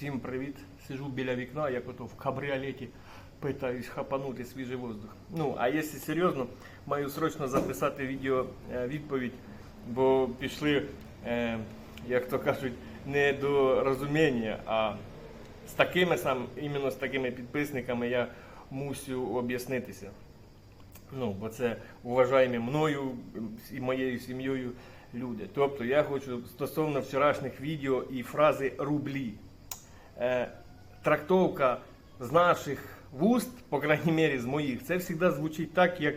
Всім привіт! Сижу біля вікна, як ото в кабріолеті питаюсь хапанути свіжий воздух. Ну, а якщо серйозно, маю срочно записати відео е, відповідь, бо пішли, е, як то кажуть, не до розуміння, а з такими сам, іменно з такими підписниками я мусю об'яснитися. Ну, бо це вважаємі мною і моєю сім'єю люди. Тобто я хочу стосовно вчорашніх відео і фрази рублі. Е, трактовка з наших вуст, по крайній мірі з моїх, це завжди звучить так, як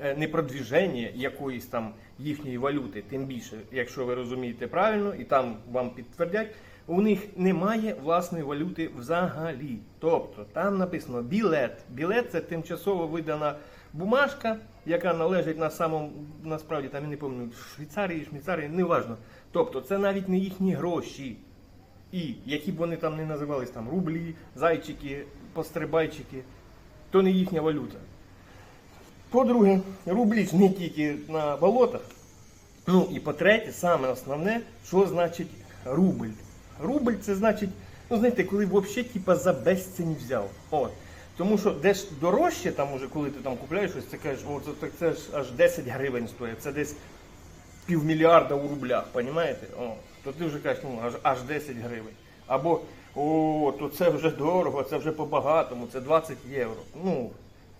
е, не продвіження якоїсь там їхньої валюти, тим більше, якщо ви розумієте правильно, і там вам підтвердять, у них немає власної валюти взагалі. Тобто там написано білет. Білет це тимчасово видана бумажка, яка належить на самому, насправді там я не пам'ятаю, Швейцарії, Швейцарії, неважно. Тобто це навіть не їхні гроші. І які б вони там не називались, там рублі, зайчики, пострибайчики, то не їхня валюта. По-друге, рублі ж не тільки на болотах. Ну і по-третє, саме основне, що значить рубль. Рубль це значить, ну знаєте, коли взагалі типа за безцінь взяв. От. Тому що де ж дорожче, там уже, коли ти там купляєш щось, це кажеш, о, це, це ж аж 10 гривень стоїть, це десь півмільярда у рублях, розумієте? О, то ти вже кажеш, ну аж, аж 10 гривень. Або о, то це вже дорого, це вже по-багатому, це 20 євро. Ну,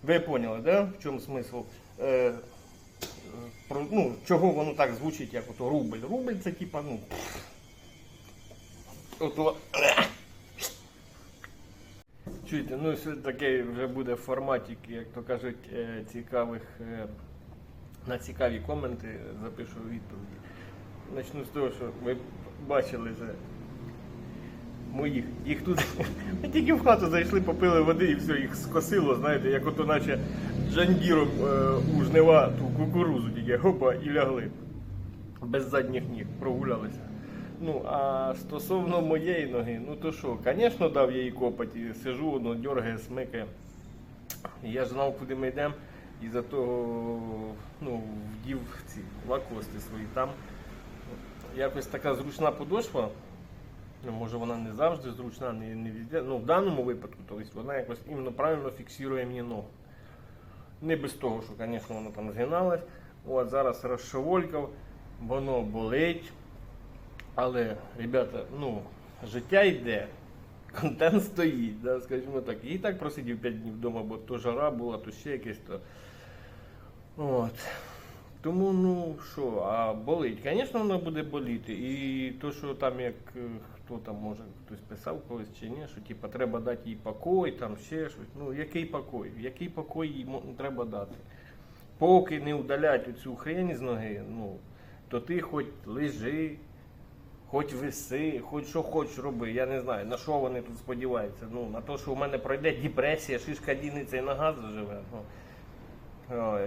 ви поняли, да? в чому смисл? Е, е, про, ну, чого воно так звучить, як ото рубль. Рубль це типа, ну. Ото. Чуєте, ну все таке вже буде в форматі, як то кажуть, е, цікавих. На цікаві коменти запишу відповіді. Начну з того, що ви бачили вже моїх. Їх тут ми тільки в хату зайшли, попили води і все, їх скосило, знаєте, як ото наче джандіром е, у жнива ту кукурузу тільки гопа і лягли. Без задніх ніг прогулялися. Ну, а стосовно моєї ноги, ну то що, звісно, дав я їй копоті, сижу, воно дергає, смикає. Я ж знав, куди ми йдемо, і за того ну, вдів ці лакости свої там. Якось така зручна подошва. Ну, може вона не завжди зручна, не, не везде. Ну, в даному випадку, тобто вона якось іменно правильно фіксує мені ногу. Не без того, що, звісно, воно там згиналось. От зараз розшоволькав, воно болить. Але, ребята, ну, життя йде, контент стоїть, да, скажімо так. І так просидів 5 днів вдома, бо то жара була, то ще якесь то. От. Тому, ну що, а болить. Звісно, воно буде боліти. І то, що там як е, хто там може хтось писав колись чи ні, що типа треба дати їй покой, там ще щось. Ну, який покой? Який покой їй треба дати? Поки не удалять оцю хрень з ноги, ну, то ти хоч лежи, хоч виси, хоч що хочеш роби. Я не знаю, на що вони тут сподіваються. Ну, на те, що у мене пройде депресія, шишка діниться і нога заживе. Ну,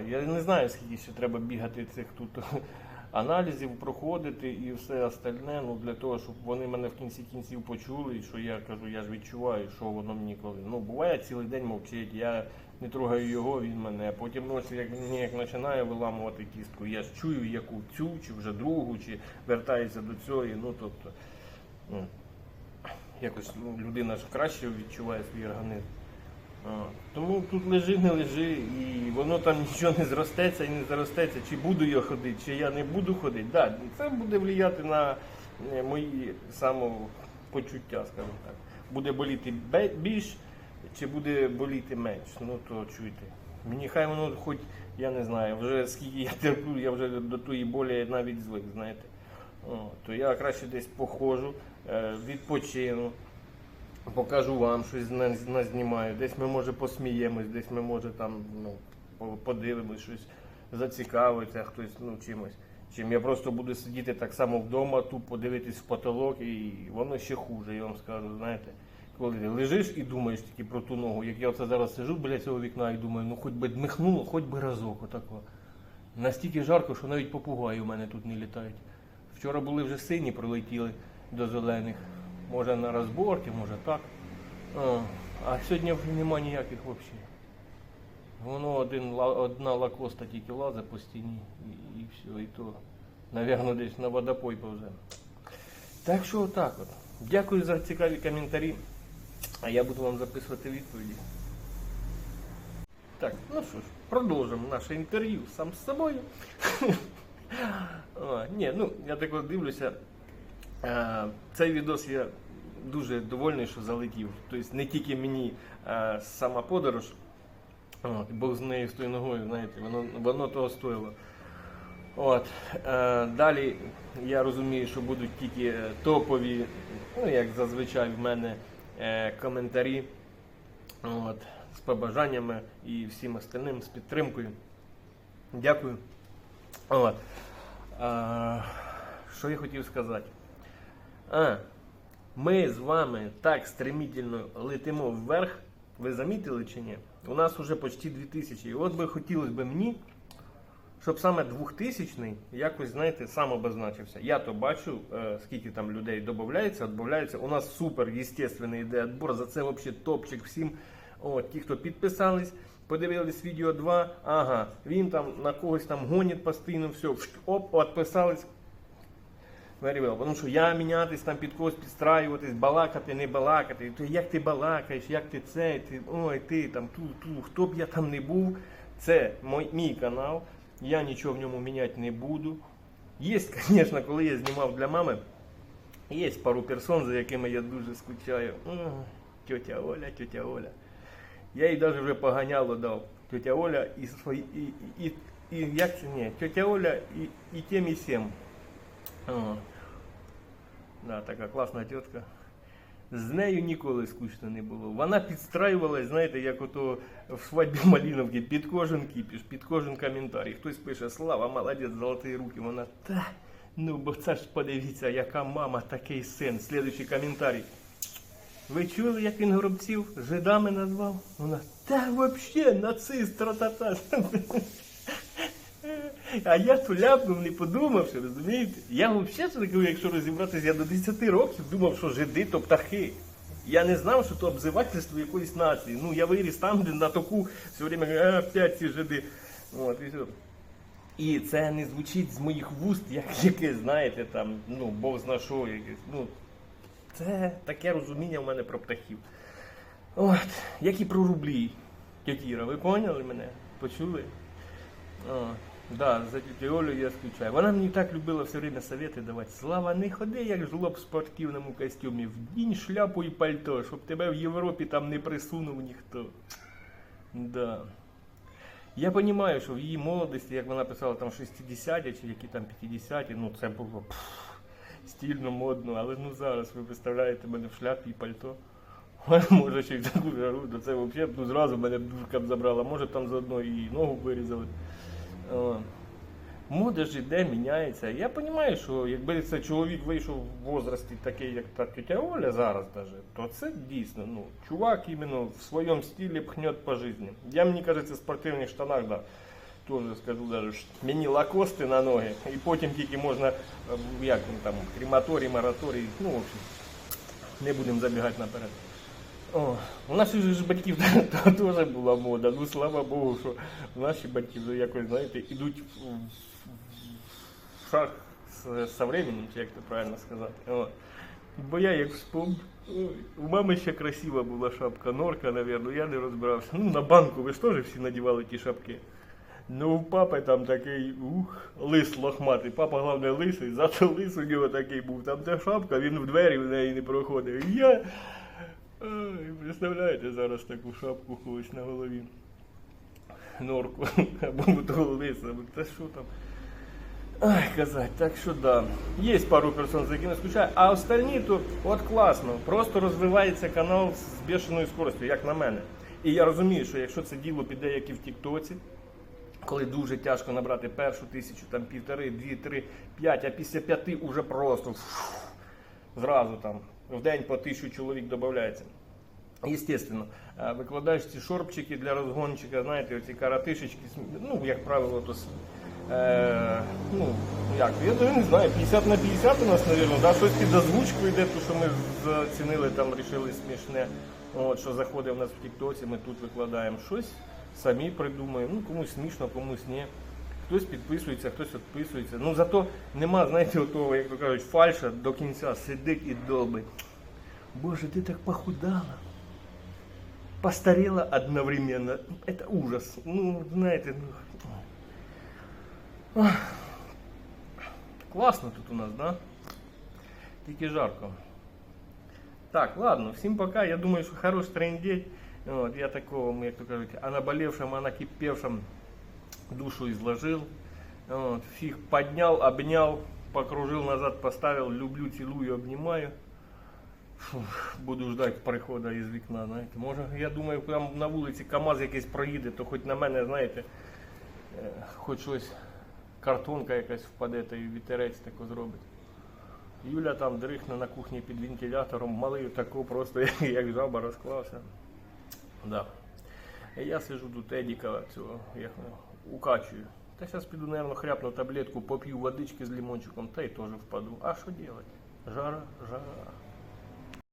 Я не знаю, скільки ще треба бігати цих тут аналізів, проходити і все остальне, ну для того, щоб вони мене в кінці кінців почули, і що я кажу, я ж відчуваю, що воно мені коли. Ну, буває цілий день мовчить, я не трогаю його, він мене. Потім ночі, як мені як починає виламувати кістку, я ж чую, яку цю, чи вже другу, чи вертається до цього. Ну тобто, ну, якось ну, людина ж краще відчуває свій організм. А, Тому тут лежи, не лежи, і воно там нічого не зростеться і не заростеться, чи буду я ходити, чи я не буду ходити. Да, це буде впливати на е, мої самопочуття, скажімо так. Буде боліти більш, чи буде боліти менш. Ну то чуйте. Мені хай воно хоч, я не знаю, вже скільки я терплю, я вже до тої болі навіть звик, знаєте. О, то я краще десь походжу, е, відпочину покажу вам щось на- назнімаю. Десь ми може посміємось, десь ми може там ну, подивимось щось, зацікавиться хтось ну, чимось. Чим я просто буду сидіти так само вдома, тупо дивитись в потолок, і воно ще хуже, я вам скажу, знаєте. Коли ти лежиш і думаєш тільки про ту ногу, як я оце зараз сижу біля цього вікна і думаю, ну хоч би дмихнуло, хоч би разок, отако. Настільки жарко, що навіть попугаї у мене тут не літають. Вчора були вже сині, прилетіли до зелених. Може на розборки, може так. А, а сьогодні вже нема ніяких взагалі. Воно один, одна лакоста тільки лазить по стіні і, і все, і то, навірно, десь на водопой повзе. Так що отак от. Дякую за цікаві коментарі. А я буду вам записувати відповіді. Так, ну що ж, продовжимо наше інтерв'ю сам з собою. О, ні, ну я так от дивлюся. Е, цей відос я дуже довольний, що залетів. Тобто не тільки мені е, сама подорож, от, Бог з нею з тою ногою, знаєте, воно, воно того стоїло. От, е, далі я розумію, що будуть тільки е, топові, ну як зазвичай в мене коментарі от, з побажаннями і всім остальним, з підтримкою. Дякую. От. А, що я хотів сказати? А, ми з вами так стремительно летимо вверх. Ви замітили чи ні? У нас вже почти 2000. І от би хотілося б мені, щоб саме 2000-й якось, знаєте, сам обозначився. Я то бачу, е, скільки там людей додається, відбавляється. У нас супер, естественний йде відбор. За це взагалі топчик всім. От, ті, хто підписались, подивились відео 2, ага, він там на когось там гонить постійно, все, оп, відписались. Тому що я мінятись там під когось підстраюватись, балакати, не балакати. То як ти балакаєш, як ти це, ти, ой, ти там ту, ту, хто б я там не був, це мій, мій канал. Я нічого в ньому міняти не буду. Є, звісно, коли я знімав для мами, є пару персон, за якими я дуже скучаю. Ой, Тетя Оля, тетя Оля. Я їй навіть вже поганяло дав. Тетя Оля і свої. І, і, і, і як це ні? Тетя Оля і, і тем і сім. О. Да, така класна тітка. З нею ніколи скучно не було. Вона підстраювалась, знаєте, як ото в свадьбі Маліновки, під кожен кіпіш, під кожен коментарій. Хтось пише Слава, молодець, золоті руки. Вона та. Ну, бо це ж подивіться, яка мама, такий син. Слідуючий коментарій. Ви чули, як він горобців жидами назвав? Вона та взагалі нацист, тра-та-та. А я то ляпнув, не подумавши, розумієте? Я взагалі, якщо розібратися, я до 10 років думав, що жиди то птахи. Я не знав, що то обзивательство якоїсь нації. Ну, я виріс там, де на току все время а, опять ці жиди. От, і все. І це не звучить з моїх вуст, як яке, знаєте, там, ну, Бог зна що, якесь. Ну, це таке розуміння в мене про птахів. От, як і про рублі. Тетіра, ви поняли мене? Почули? О, да, за тетю Олю я скучаю. Вона мені так любила все время совети давати. Слава, не ходи, як жлоб в спортивному костюмі. Вдінь шляпу і пальто, щоб тебе в Європі там не присунув ніхто. Да. Я розумію, що в її молодості, як вона писала там 60-ті чи які там 50-ті, ну це було пф, стильно, модно, але ну зараз ви представляєте мене в шляпі і пальто. Може ще й таку жару, то це взагалі ну, зразу мене дурка б забрала, може там заодно і ногу вирізали. Мода ж міняється. Я розумію, що якби це чоловік вийшов в возрасті такий, як та тетя Оля зараз даже, то це дійсно, ну, чувак іменно в своєму стилі пхнет по житті. Я, мені кажеться, в спортивних штанах, да, теж скажу даже, мені лакости на ноги, і потім тільки можна, ем, як він там, крематорій, мораторій, ну, в общем, не будемо забігати наперед. О, у же ж батьків теж була мода. Ну слава Богу, що наші батьки вже якось, знаєте, ідуть в, шаг з, временем, як це правильно сказати. О. Бо я як вспомню, у мами ще красива була шапка, норка, напевно, я не розбирався. Ну, на банку ви ж теж всі надівали ті шапки. Ну, у папи там такий ух, лис лохматий. Папа, головне, лисий, зато лис у нього такий був. Там де шапка, він в двері в неї не проходив. Я... Ой, представляєте зараз таку шапку когось на голові. Норку. Або лиса. Та що там? Ай, казать, так що да. Є пару персон, за якими скучаю, а остальні то от класно. Просто розвивається канал з бешеною скоростю, як на мене. І я розумію, що якщо це діло піде, як і в Тіктоці, коли дуже тяжко набрати першу тисячу, там півтори, дві, три, п'ять, а після п'яти уже просто фу, зразу там в день по тисячу чоловік додається. Естественно, викладаєш ці шорбчики для розгончика, знаєте, оці каратишечки, ну, як правило, то е, ну, як, я не знаю, 50 на 50 у нас, мабуть, да, щось під озвучку йде, то що ми зацінили, там рішили смішне, от, що заходить в нас в Тіктоці, ми тут викладаємо щось, самі придумаємо, ну комусь смішно, комусь ні. Хтось підписується, хтось відписується. Ну зато нема, знаєте, того, як то кажуть, фальша до кінця сидить і долбить. Боже, ты так похудала. Постарела одновременно. Это ужас. Ну, знаете, ну... Ох. Класно тут у нас, да? Тільки жарко. Так, ладно, всім пока. Я думаю, що хороший трендень. От, я такого, як то кажуть, а наболевшим, а накипевшим Душу изложил. Вот, всех поднял, обнял, покружил назад, поставил. Люблю, целую, обнимаю. Фух, буду ждать приходу із вікна, знаєте. Може, я думаю, прямо на вулиці КАМАЗ якийсь проїде, то хоч на мене, знаєте, е, хоч щось, картонка якась впаде, та і вітерець тако зробить. Юля там дрихне на кухні під вентилятором, малий тако просто, як жаба розклався. Да. Я сижу тут Едіка цього, його, укачую. Та сейчас піду, наверное, хряпну таблетку, поп'ю водички з лимончиком, та й теж впаду. А що делать? Жара, жара.